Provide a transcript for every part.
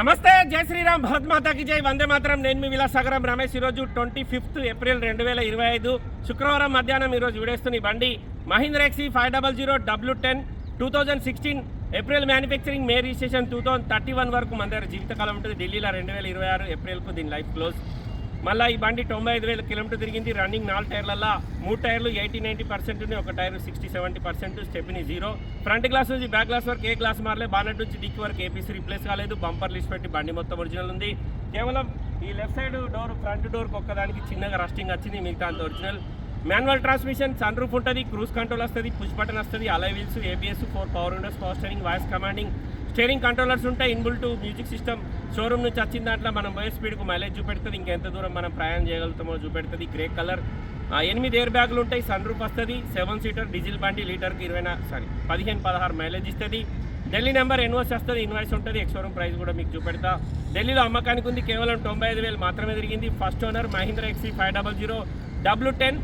నమస్తే జై శ్రీరామ్ భరత్ మాతాకి జై. వందే మాత్రం. నేను మీ విలాసాగరం రమేష్. ఈరోజు ట్వంటీ ఫిఫ్త్ ఏప్రిల్ రెండు వేల ఇరవై ఐదు శుక్రవారం మధ్యాహ్నం ఈరోజు విడేస్తున్న బండి Mahindra XUV five double zero W ten two thousand sixteen April manufacturing May registration two thousand thirty one వరకు మన దగ్గర జీవితకాలం ఉంటుంది. ఢిల్లీలో రెండు వేల ఇరవై ఆరు ఏప్రిల్కు దీని లైఫ్ క్లోజ్. మళ్ళీ ఈ బండి తొంభై ఐదు వేల కిలోమీటర్ తిరిగింది. రన్నింగ్ నాలుగు టైర్లలో మూడు టైర్లు ఎయిటీ నైంటీ పర్సెంట్ ఉన్నాయి. ఒక tyre sixty seventy percent stepney zero. Front glass నుంచి బ్యాక్ గ్లాస్ వరకు ఏ గ్లాస్ మారలే. బానెట్ నుంచి డిక్కి వరకు ఏపీసీ రిప్లేస్ కాలేదు. బంపర్ లిస్ట్ పెట్టి బండి మొత్తం ఒరిజినల్ ఉంది. కేవలం ఈ లెఫ్ట్ సైడ్ డోర్ ఫ్రంట్ డోర్కి ఒక్కదానికి చిన్నగా రస్టింగ్ వచ్చింది. మిగతా అంత original. Manual transmission sunroof ఉంటుంది క్రూజ్ కంట్రోల్ వస్తుంది పుష్ బటన్ వస్తుంది alloy wheels ABS four power windows power steering voice commanding steering controllers ఉంటాయి. Inbuilt music system showroom నుంచి వచ్చిన దాంట్లో మనం పోయే స్పీడ్కు మైలేజ్ చూపెడుతుంది. ఇంకెంత దూరం మనం ప్రయాణం చేయగలుగుతామో చూపెడుతుంది. గ్రే కలర్ ఎనిమిది ఎయిర్ బ్యాగులు ఉంటాయి. సన్ రూఫ్ వస్తుంది. సెవెన్ సీటర్ డీజిల్ బండి లీటర్కి ఇరవై సారీ పదిహేను పదహారు మైలేజ్ ఇస్తుంది. ఢిల్లీ నెంబర్ ఎన్ఓస్ వస్తుంది. ఇన్వాయిస్ ఉంటుంది. ఎక్స్షోరూమ్ ప్రైస్ కూడా మీకు చూపెడతా. ఢిల్లీలో అమ్మకానికి ఉంది. కేవలం తొంభై ఐదు వేలు మాత్రమే తిరిగింది. First owner Mahindra XUV five double zero W ten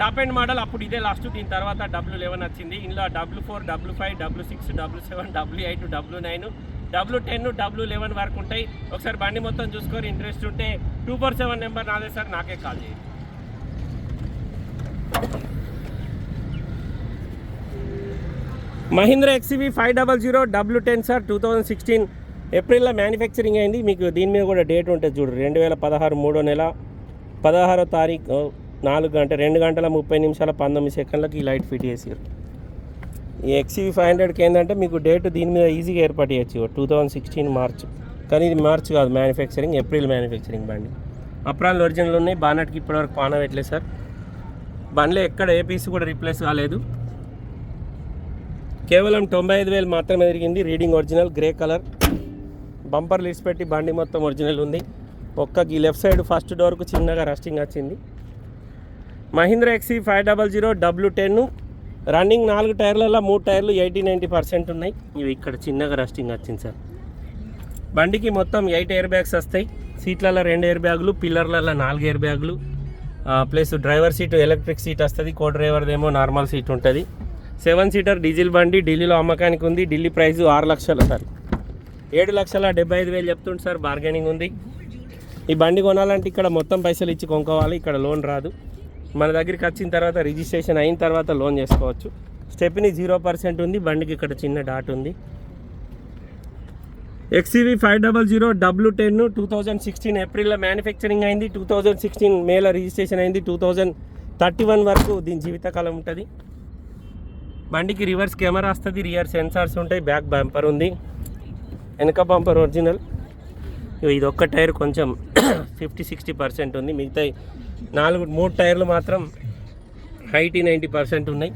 top and model అప్పుడు ఇదే లాస్ట్ దీని తర్వాత డబ్ల్యూ లెవెన్ వచ్చింది. ఇందులో W four W five W six W seven W eight W nine W ten W eleven వరకు ఉంటాయి. ఒకసారి బండి మొత్తం చూసుకొని ఇంట్రెస్ట్ ఉంటే టూ ఫోర్ సెవెన్ నెంబర్ నాదే సార్ నాకే కాల్ చేయండి. Mahindra XUV five double zero W ten sir two thousand sixteen ఏప్రిల్లో మ్యానుఫ్యాక్చరింగ్ అయింది. మీకు దీని మీద కూడా డేట్ ఉంటుంది చూడు రెండు వేల పదహారు మూడో నెల పదహారో తారీఖు నాలుగు గంట రెండు గంటల ముప్పై నిమిషాల పంతొమ్మిది సెకండ్లకి ఈ లైట్ ఫిట్ చేసారు ఈ ఎక్సీవీ ఫైవ్ హండ్రెడ్కి ఏంటంటే మీకు డేట్ దీని మీద ఈజీగా ఏర్పాటు చేయొచ్చు. టూ థౌజండ్ సిక్స్టీన్ మార్చ్ కానీ ఇది మార్చ్ కాదు మ్యానుఫ్యాక్చరింగ్ ఏప్రిల్ మ్యానుఫ్యాక్చరింగ్ బండి. అప్రాన్లు ఒరిజినల్ ఉన్నాయి బానట్కి ఇప్పటివరకు పాన పెట్టలేదు సార్. బండిలో ఎక్కడ ఏ పీస్ కూడా రీప్లేస్ కాలేదు. కేవలం తొంభై ఐదు వేలు మాత్రమే తిరిగింది reading original grey colour bumper list పెట్టి బండి మొత్తం ఒరిజినల్ ఉంది. ఒక్క ఈ లెఫ్ట్ సైడ్ ఫస్ట్ డోర్కు చిన్నగా రస్టింగ్ వచ్చింది. Mahindra XUV five double zero W ten running నాలుగు టైర్లలో మూడు టైర్లు ఎయిటీ నైంటీ పర్సెంట్ ఉన్నాయి. ఇవి ఇక్కడ చిన్నగా రస్టింగ్ వచ్చింది సార్. బండికి మొత్తం ఎయిట్ ఎయిర్ బ్యాగ్స్ వస్తాయి. సీట్లలో రెండు ఎయిర్ బ్యాగులు పిల్లర్లలో నాలుగు ఎయిర్ బ్యాగులు. Plus driver seat electric seat వస్తుంది. కో డ్రైవర్దేమో నార్మల్ సీట్ ఉంటుంది. సెవెన్ సీటర్ డీజిల్ బండి ఢిల్లీలో అమ్మకానికి ఉంది. ఢిల్లీ ప్రైస్ ఆరు లక్షల సార్. ఏడు లక్షల డెబ్బై ఐదు వేలు చెప్తుండు సార్. బార్గెనింగ్ ఉంది. ఈ బండి కొనాలంటే ఇక్కడ మొత్తం పైసలు ఇచ్చి కొనుక్కోవాలి. ఇక్కడ లోన్ రాదు. మన దగ్గరికి వచ్చిన తర్వాత రిజిస్ట్రేషన్ అయిన తర్వాత లోన్ చేసుకోవచ్చు. స్టెప్ని జీరో పర్సెంట్ ఉంది బండికి ఇక్కడ చిన్న డాట్ ఉంది. XUV five double zero W ten two thousand sixteen ఏప్రిల్లో మ్యానుఫ్యాక్చరింగ్ అయింది టూ థౌజండ్ సిక్స్టీన్ మేలో రిజిస్ట్రేషన్ అయింది టూ థౌజండ్ థర్టీ వన్ వరకు దీని జీవితకాలం ఉంటుంది. బండికి రివర్స్ కెమెరా వస్తుంది రియర్ సెన్సార్స్ ఉంటాయి బ్యాక్ బంపర్ ఉంది. వెనక బంపర్ ఒరిజినల్. ఇది ఒక్క టైర్ కొంచెం ఫిఫ్టీ సిక్స్టీ పర్సెంట్ ఉంది. మిగతా నాలుగు మూడు టైర్లు మాత్రం హైటీ నైంటీ పర్సెంట్ ఉన్నాయి.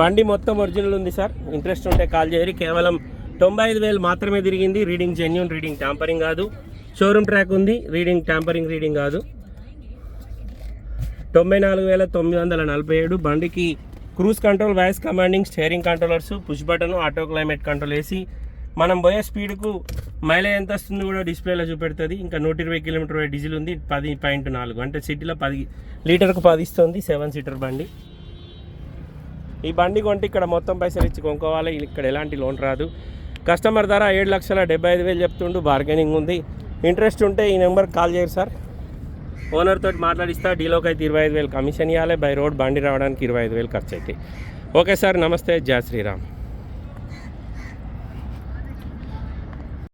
బండి మొత్తం ఒరిజినల్ ఉంది సార్. ఇంట్రెస్ట్ ఉంటే కాల్ చేయరు. కేవలం తొంభై ఐదు వేలు మాత్రమే తిరిగింది. రీడింగ్ జెన్యున్ రీడింగ్ ట్యాంపరింగ్ కాదు. షోరూమ్ ట్రాక్ ఉంది. రీడింగ్ ట్యాంపరింగ్ రీడింగ్ కాదు. తొంభై నాలుగు వేల తొమ్మిది వందల నలభై ఏడు బండికి cruise control voice commanding steering controllers push button auto climate control వేసి మనం పోయే స్పీడ్కు మైలేజ్ ఎంత వస్తుంది కూడా డిస్ప్లేలో చూపెడుతుంది. ఇంకా నూట ఇరవై కిలోమీటర్ డీజిల్ ఉంది. పది పాయింట్ నాలుగు. అంటే సిటీలో పది లీటర్కు పది ఇస్తుంది సెవెన్ సీటర్ బండి. ఈ బండి కొంటే ఇక్కడ మొత్తం పైసలు ఇచ్చి కొనుక్కోవాలి. ఇక్కడ ఎలాంటి లోన్ రాదు. కస్టమర్ ధర ఏడు లక్షల డెబ్బై ఐదు వేలు చెప్తుండు. బార్గెనింగ్ ఉంది. ఇంట్రెస్ట్ ఉంటే ఈ నెంబర్కి కాల్ చేయరు సార్. ఓనర్ తోటి మాట్లాడిస్తా. డీలోకి అయితే ఇరవై ఐదు వేలు కమిషన్ ఇవ్వాలి బై రోడ్ బండి రావడానికి ఇరవై ఐదు వేలు ఖర్చు అయితే ఓకే సార్. నమస్తే. జయ శ్రీరామ్.